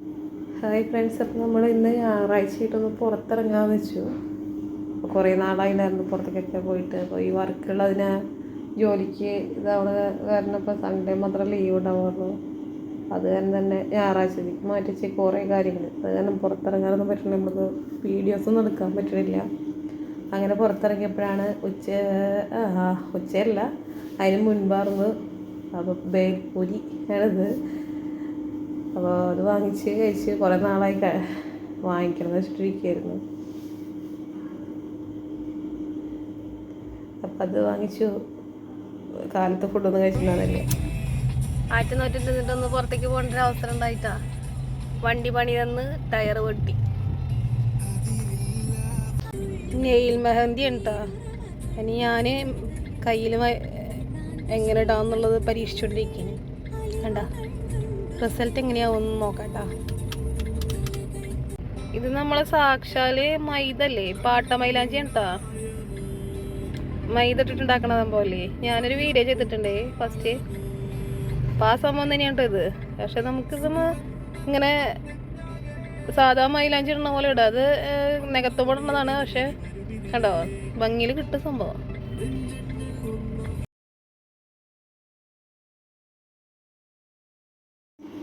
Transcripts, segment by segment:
Hi friends അപ്പോൾ നമ്മൾ ഇന്ന് ഞായറാഴ്ചയായിട്ടൊന്ന് പുറത്തിറങ്ങാമെന്ന് വെച്ചു. കുറേ നാളായില്ലായിരുന്നു പുറത്തേക്കൊക്കെ പോയിട്ട്. അപ്പോൾ ഈ വർക്കുള്ളതിന് ജോലിക്ക് ഇതവിടെ കാരണം ഇപ്പോൾ സൺഡേ മാത്രം ലീവ് ഉണ്ടാവുള്ളൂ. അത് കാരണം തന്നെ ഞായറാഴ്ചത്തേക്ക് മാറ്റി വെച്ച കുറേ കാര്യങ്ങൾ. അത് കാരണം പുറത്തിറങ്ങാനൊന്നും പറ്റില്ല. നമുക്ക് വീഡിയോസൊന്നും എടുക്കാൻ പറ്റണില്ല. അങ്ങനെ പുറത്തിറങ്ങിയപ്പോഴാണ് ഉച്ച ഉച്ചയല്ല അതിന് മുൻപാർന്ന് അപ്പോൾ ബേൽപൂരി ആണിത്. അപ്പോൾ അത് വാങ്ങിച്ച് കഴിച്ച് കുറേ നാളായി വാങ്ങിക്കണം എന്ന് വെച്ചിട്ടിരിക്കുകയായിരുന്നു. അപ്പം അത് വാങ്ങിച്ചു. കാലത്ത് ഫുഡൊന്നും ആയിരത്തി നൂറ്റി നിന്നിട്ടൊന്ന് പുറത്തേക്ക് പോകേണ്ട ഒരു അവസരം ഉണ്ടായിട്ടാ. വണ്ടി പണി തന്ന് ടയർ വെട്ടി. നെയിൽ മെഹന്തി ഉണ്ടാ? ഇനി ഞാൻ കയ്യിൽ എങ്ങനെ ഇടാന്നുള്ളത് പരീക്ഷിച്ചുകൊണ്ടിരിക്കുന്നു കണ്ട? റിസൾട്ട് എങ്ങനെയാവും നോക്കട്ടാ. ഇത് നമ്മളെ സാക്ഷാൽ മൈദല്ലേ? പാട്ട മൈലാഞ്ചി ഉണ്ടാ മൈദ ഇട്ടിട്ടുണ്ടാക്കണ സംഭവല്ലേ? ഞാനൊരു വീഡിയോ ചെയ്തിട്ടുണ്ടേ ഫസ്റ്റ് അപ്പം ആ സംഭവം തന്നെയാണ് ഇത്. പക്ഷെ നമുക്ക് നമുക്കിത് ഇങ്ങനെ സാധാ മൈലാഞ്ചി ഇടുന്ന പോലെ ഇടാം. അത് നികത്തുമ്പോൾ ഇടുന്നതാണ്. പക്ഷെ കണ്ടോ? ഭംഗിയിൽ കിട്ടും സംഭവം.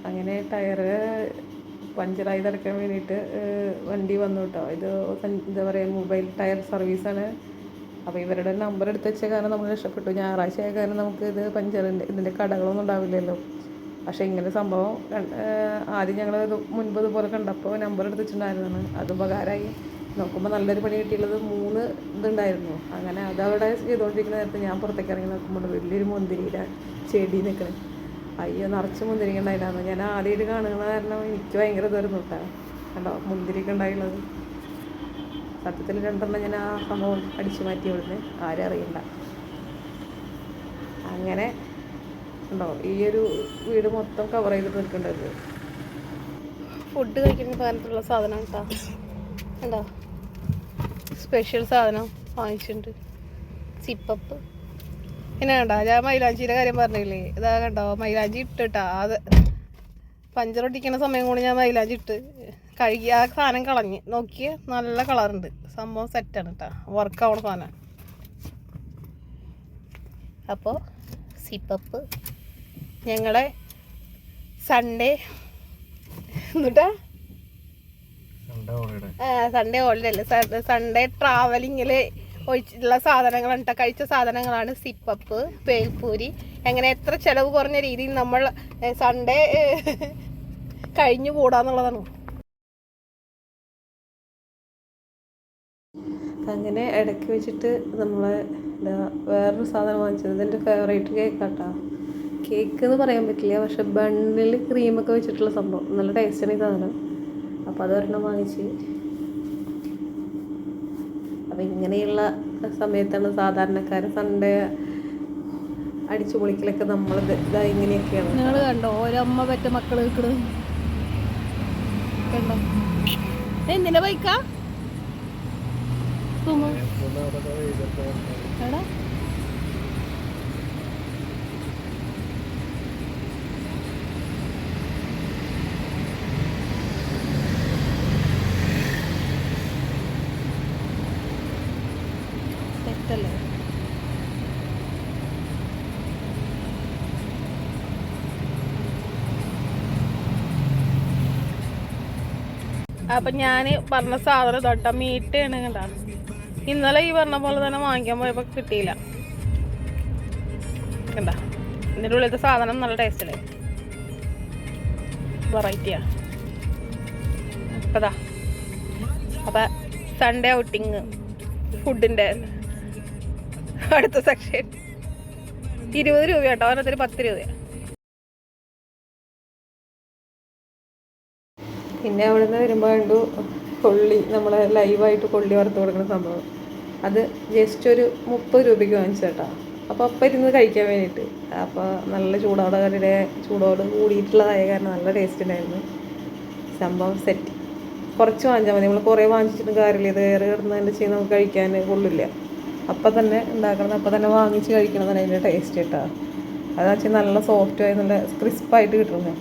അങ്ങനെ ടയറ് പഞ്ചറായി തിരക്കാൻ വേണ്ടിയിട്ട് വണ്ടി വന്നു കേട്ടോ ഇത് എന്താ പറയുക മൊബൈൽ ടയർ സർവീസാണ്. അപ്പോൾ ഇവരുടെ നമ്പർ എടുത്ത് വെച്ച കാരണം നമ്മൾ രക്ഷപ്പെട്ടു. ഞായറാഴ്ച ആയ കാരണം നമുക്ക് ഇത് പഞ്ചറിന്റെ ഇതിന്റെ കടകളൊന്നും ഉണ്ടാവില്ലല്ലോ. പക്ഷേ ഇങ്ങനെ സംഭവം ആദ്യം ഞങ്ങൾ ഇത് മുൻപ് ഇതുപോലെ കണ്ടപ്പോൾ നമ്പർ എടുത്ത് വെച്ചിട്ടുണ്ടായിരുന്നതാണ്. അത് ഉപകാരമായി. നോക്കുമ്പോൾ നല്ലൊരു പണി കിട്ടിയുള്ളത് മൂന്ന് ഇതുണ്ടായിരുന്നു. അങ്ങനെ അതവിടെ ചെയ്തുകൊണ്ടിരിക്കുന്ന നേരത്തെ ഞാൻ പുറത്തേക്ക് ഇറങ്ങി നോക്കുമ്പോൾ വലിയൊരു മുന്തിരിയുടെ ചെടി നിൽക്കണേ അയ്യോ നിറച്ച് മുന്തിരിക്ക ഉണ്ടായിരുന്നു ഞാൻ ആദ്യമായിട്ട് കാണുന്ന കാരണം എനിക്ക് ഭയങ്കര ഇതായിരുന്നു കേട്ടോ. കണ്ടോ മുന്തിരിക്ക ഉണ്ടായുള്ളത്. സത്യത്തിൽ രണ്ടെണ്ണം ഞാൻ ആ സംഭവം അടിച്ചു മാറ്റി വിടുന്നത് ആരും അറിയണ്ട അങ്ങനെ ഉണ്ടോ ഈ ഒരു വീട് മൊത്തം കവർ ചെയ്ത് നിൽക്കേണ്ടത് ഫുഡ് കഴിക്കുന്ന പാനത്തുള്ള സാധനം കേട്ടോ. കണ്ടോ? സ്പെഷ്യൽ സാധനം വാങ്ങിച്ചിട്ടുണ്ട്. സിപ്പപ്പ് പിന്നെ കണ്ടോ ഞാൻ മൈലാഞ്ചിയുടെ കാര്യം പറഞ്ഞില്ലേ? ഇതാ കണ്ടോ? മൈലാഞ്ചി ഇട്ടിട്ടാ. അത് പഞ്ചറൊട്ടിക്കണ സമയം കൊണ്ട് ഞാൻ മൈലാഞ്ചി ഇട്ട് കഴുകി ആ സാധനം കളഞ്ഞ്. നോക്കിയ നല്ല കളറുണ്ട് സംഭവം സെറ്റാണ് കേട്ടോ വർക്ക് ആവണ സാധനം. അപ്പോൾ സിപ്പപ്പ് ഞങ്ങളെ സൺഡേ എന്നിട്ടാ? സൺഡേ ഹോളിഡേ അല്ലേ? സൺഡേ ട്രാവലിങ്ങിൽ ഒഴിച്ചിട്ടുള്ള സാധനങ്ങളാണ് കേട്ടോ കഴിച്ച സാധനങ്ങളാണ് സിപ്പപ്പ് പേൽപ്പൂരി അങ്ങനെ എത്ര ചെലവ് കുറഞ്ഞ രീതിയിൽ നമ്മൾ സൺഡേ കഴിഞ്ഞു കൂടാന്നുള്ളതാണ് അങ്ങനെ ഇടയ്ക്ക് വെച്ചിട്ട് നമ്മൾ എന്താ വേറൊരു സാധനം വാങ്ങിച്ചത്. ഇതെന്റെ ഫേവറേറ്റ് കേക്കാട്ടാ കേക്ക് എന്ന് പറയാൻ പറ്റില്ല പക്ഷെ ബണ്ണിൽ ക്രീമൊക്കെ വെച്ചിട്ടുള്ള സംഭവം. നല്ല ടേസ്റ്റാണ് ഈ സാധനം. അപ്പോൾ അതൊരെണ്ണം വാങ്ങിച്ച്. അപ്പോൾ ഇങ്ങനെയുള്ള സമയത്താണ് സാധാരണക്കാർ സൺഡേ അടിച്ചു പൊളിക്കലൊക്കെ നമ്മൾ ഇതാ ഇങ്ങനെയൊക്കെയാണ്. നിങ്ങൾ കണ്ടോ? ഒരമ്മ പറ്റ മക്കൾ കണ്ടോ? എന്തിനാ ബൈക്കാ അപ്പൊ ഞാൻ പറഞ്ഞ സാധനം തൊട്ട മീറ്റാണ് കണ്ട. ഇന്നലെ ഈ പറഞ്ഞ പോലെ തന്നെ വാങ്ങിക്കാൻ പോയപ്പോ കിട്ടിയില്ല. കണ്ട? ഇതിന്റെ ഉള്ളിലത്തെ സാധനം നല്ല ടേസ്റ്റ് അല്ലേ വെറൈറ്റിയാ അപ്പതാ അപ്പൊ സൺഡേ ഔട്ടിങ് ഫുഡിന്റെ അടുത്ത സെക്ഷൻ ഇരുപത് രൂപ കേട്ടോ ഓരോരുത്തർ പത്ത് രൂപ പിന്നെ അവിടെ നിന്ന് വരുമ്പോൾ കണ്ടു കൊള്ളി നമ്മളെ ലൈവായിട്ട് കൊള്ളി വറുത്ത് കൊടുക്കുന്ന സംഭവം. അത് ജസ്റ്റ് ഒരു മുപ്പത് രൂപയ്ക്ക് വാങ്ങിച്ചേട്ടാ അപ്പോൾ അപ്പം ഇരുന്ന് കഴിക്കാൻ വേണ്ടിയിട്ട്. അപ്പോൾ നല്ല ചൂടോടെ കറിയുടെ ചൂടോട് കൂടിയിട്ടുള്ളതായ കാരണം നല്ല ടേസ്റ്റ് ഉണ്ടായിരുന്നു. സംഭവം സെറ്റ് കുറച്ച് വാങ്ങിച്ചാൽ മതി. നമ്മൾ കുറേ വാങ്ങിച്ചിട്ടും കാര്യമില്ല. ഇത് ഏറെ കിടന്നതിന്റെ ചെയ്ത് നമുക്ക് കഴിക്കാൻ കൊള്ളില്ല. അപ്പം തന്നെ ഉണ്ടാക്കണത് അപ്പം തന്നെ വാങ്ങിച്ച് കഴിക്കണതാണ് അതിന്റെ ടേസ്റ്റ് കേട്ടോ. അതെന്ന് വെച്ചാൽ നല്ല സോഫ്റ്റ് ആയി നല്ല ക്രിസ്പായിട്ട് കിട്ടുന്നത്.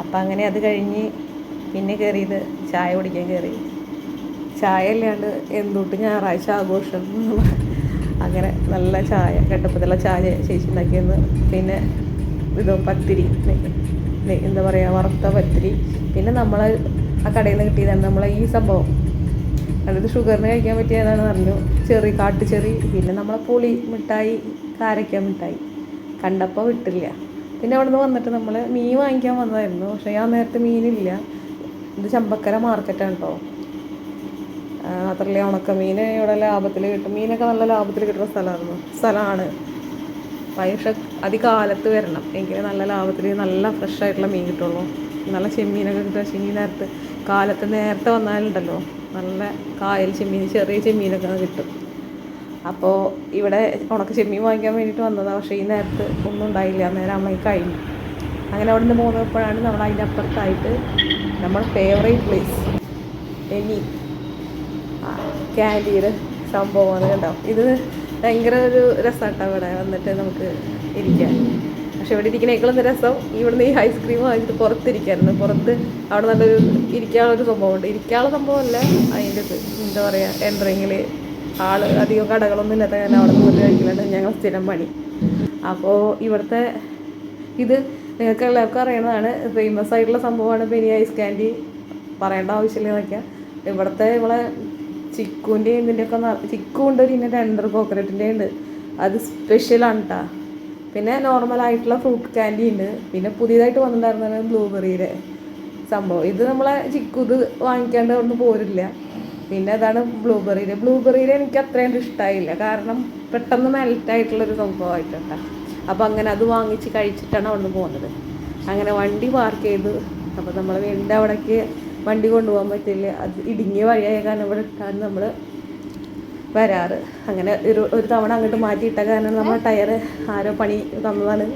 അപ്പം അങ്ങനെ അത് കഴിഞ്ഞ് പിന്നെ കയറിയത് ചായ കുടിക്കാൻ കയറി ചായ അല്ലാണ്ട് എന്തുട്ട് ഞായറാഴ്ച ആഘോഷം അങ്ങനെ നല്ല ചായ കട്ടപ്പത്തുള്ള ചായ ചേച്ചി ഉണ്ടാക്കിയെന്ന്. പിന്നെ ഇത് പത്തിരി എന്താ പറയുക വറുത്ത പത്തിരി. പിന്നെ നമ്മൾ ആ കടയിൽ നിന്ന് കിട്ടിയതാണ് നമ്മളെ ഈ സംഭവം. അതായത് ഷുഗറിന് കഴിക്കാൻ പറ്റിയതാണ് പറഞ്ഞു ചെറി കാട്ടുചെറി പിന്നെ നമ്മളെ പുളി മിഠായി കാരക്ക മിഠായി. കണ്ടപ്പോൾ വിട്ടില്ല. പിന്നെ അവിടെ നിന്ന് വന്നിട്ട് നമ്മൾ മീൻ വാങ്ങിക്കാൻ വന്നതായിരുന്നു. പക്ഷേ ആ നേരത്തെ മീനില്ല. ഇത് ചമ്പക്കര മാർക്കറ്റാണ് കേട്ടോ മാത്രമല്ല ഉണക്കമീൻ ഇവിടെ ലാഭത്തിൽ കിട്ടും. മീനൊക്കെ നല്ല ലാഭത്തിൽ കിട്ടുന്ന സ്ഥലമായിരുന്നു സ്ഥലമാണ് പൈസ അതികാലത്ത് വരണം. എങ്കിലേ നല്ല ലാഭത്തിൽ നല്ല ഫ്രഷ് ആയിട്ടുള്ള മീൻ കിട്ടുള്ളൂ. നല്ല ചെമ്മീനൊക്കെ കിട്ടുക പക്ഷേ ഈ നേരത്ത് കാലത്ത് നേരത്തെ വന്നാലുണ്ടല്ലോ. നല്ല കായൽ ചെമ്മീൻ ചെറിയ ചെമ്മീനൊക്കെ കിട്ടും. അപ്പോൾ ഇവിടെ ഉണക്ക ചെമ്മീൻ വാങ്ങിക്കാൻ വേണ്ടിയിട്ട് വന്നതാണ് പക്ഷേ ഈ നേരത്ത് ഒന്നും ഉണ്ടായില്ല. അന്നേരം അമ്മയ്ക്ക് കഴിഞ്ഞു. അങ്ങനെ അവിടെ നിന്ന് പോകുന്നപ്പോഴാണ് നമ്മൾ അതിന്റെ അപ്പുറത്തായിട്ട് നമ്മൾ ഫേവറേറ്റ് പ്ലേസ് എനി ക്യാന്റീൻ സംഭവമാണ് കേട്ടോ. ഇത് ഭയങ്കര ഒരു രസമാട്ടോ ഇവിടെ വന്നിട്ട് നമുക്ക് ഇരിക്കാൻ. പക്ഷെ ഇവിടെ ഇരിക്കണേക്കാളും രസം ഇവിടുന്ന് ഈ ഐസ്ക്രീം വാങ്ങിച്ചിട്ട് പുറത്തിരിക്കായിരുന്നു. പുറത്ത് അവിടെ നല്ലൊരു ഇരിക്കാനുള്ളൊരു സംഭവമുണ്ട്. ഇരിക്കാനുള്ള സംഭവമല്ല അതിന്റെ എന്താ പറയുക എൻട്രിങ്ങിൽ ആൾ അധികം കടകളൊന്നും ഇല്ലാത്ത കാരണം അവിടെ നിന്ന് കഴിക്കലുണ്ട്. ഞങ്ങൾ സ്ഥിരം പണി. അപ്പോൾ ഇവിടുത്തെ ഇത് നിങ്ങൾക്ക് എല്ലാവർക്കും അറിയുന്നതാണ് ഫേമസ് ആയിട്ടുള്ള സംഭവമാണ്. പിന്നെ ഐസ് ക്യാൻഡി പറയേണ്ട ആവശ്യമില്ല എന്നൊക്കെ. ഇവിടുത്തെ ഇവിടെ ചിക്കുവിന്റെ ഇതിന്റെയൊക്കെ ചിക്കു ഉണ്ട് പിന്നെ ടെൻഡർ കോക്കനട്ടിന്റെ ഉണ്ട്. അത് സ്പെഷ്യലാണ് കേട്ടോ പിന്നെ നോർമൽ ആയിട്ടുള്ള ഫ്രൂട്ട് ക്യാൻഡി ഉണ്ട്. പിന്നെ പുതിയതായിട്ട് വന്നിട്ടുണ്ടായിരുന്നത് ബ്ലൂബെറിയുടെ സംഭവം. ഇത് നമ്മളെ ചിക്കു ഇത് വാങ്ങിക്കാണ്ട് പോരില്ല. പിന്നെ അതാണ് ബ്ലൂബെറിയിൽ ബ്ലൂബെറിയിൽ എനിക്ക് അത്രയും ഇഷ്ടമായില്ല കാരണം പെട്ടെന്ന് മെൽറ്റായിട്ടുള്ളൊരു സംഭവമായിട്ടുണ്ട് അപ്പോൾ അങ്ങനെ അത് വാങ്ങിച്ച് കഴിച്ചിട്ടാണ് അവിടെ നിന്ന് പോകുന്നത് അങ്ങനെ വണ്ടി പാർക്ക് ചെയ്ത് അപ്പോൾ നമ്മൾ വീടിന്റെ അവിടേക്ക് വണ്ടി കൊണ്ടുപോകാൻ പറ്റില്ല. അത് ഇടുങ്ങിയ വഴിയായ കാരണം ഇവിടെ ഇട്ടാണ് നമ്മൾ വരാറ്. അങ്ങനെ ഒരു ഒരു തവണ അങ്ങോട്ട് മാറ്റിയിട്ട കാരണം നമ്മൾ ടയർ ആരോ പണി തന്നതാണ്.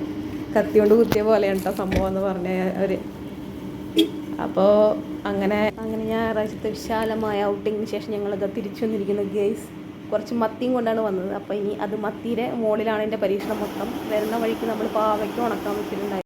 കത്തി കൊണ്ട് കുത്തിയ പോലെയാണ് കേട്ടോ സംഭവം എന്ന് പറഞ്ഞ അവർ അപ്പോൾ അങ്ങനെ അങ്ങനെ ഞായറാഴ്ചത്തെ വിശാലമായ ഔട്ടിങ്ങിന് ശേഷം ഞങ്ങളിത് തിരിച്ചു വന്നിരിക്കുന്നു ഗേസ് കുറച്ച് മത്തിയും കൊണ്ടാണ് വന്നത്. അപ്പോൾ ഇനി അത് മത്തിയുടെ മുകളിലാണ് എന്റെ പരീക്ഷണം മൊത്തം. വരുന്ന വഴിക്ക് നമ്മൾ പാവയ്ക്ക് ഉണക്കാൻ വെച്ചിട്ടുണ്ടായി